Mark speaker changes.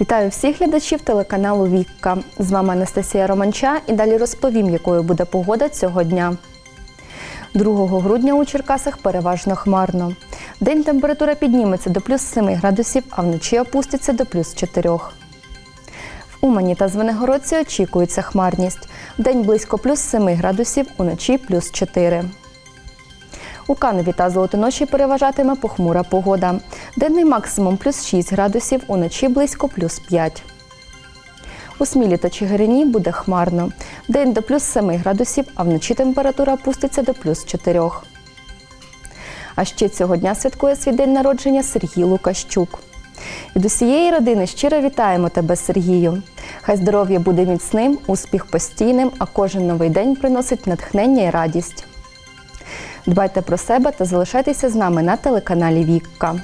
Speaker 1: Вітаю всіх глядачів телеканалу Вікка. З вами Анастасія Романча і далі розповім, якою буде погода цього дня. 2 грудня у Черкасах переважно хмарно. День температура підніметься до плюс 7 градусів, а вночі опуститься до плюс 4. В Умані та Звенигородці очікується хмарність. День близько плюс 7 градусів, уночі плюс 4. У Каневі та Золотоноші переважатиме похмура погода. Денний максимум плюс 6 градусів, уночі близько плюс 5. У Смілі та Чигирині буде хмарно. День до плюс 7 градусів, а вночі температура опуститься до плюс 4. А ще цього дня святкує свій день народження Сергій Лукащук. Від усієї родини щиро вітаємо тебе, Сергію. Хай здоров'я буде міцним, успіх постійним, а кожен новий день приносить натхнення і радість. Дбайте про себе та залишайтеся з нами на телеканалі Вікка.